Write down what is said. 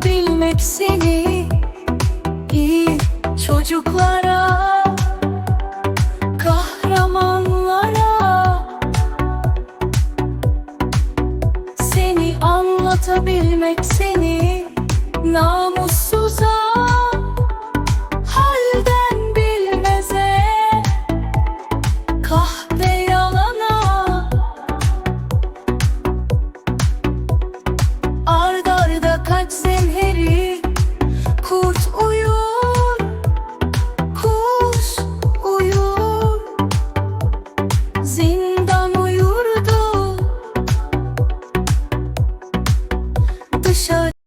Anlatabilmek seni. İyi çocuklara Kahramanlara. Seni anlatabilmek seni. zindan uyurdu. Dışarı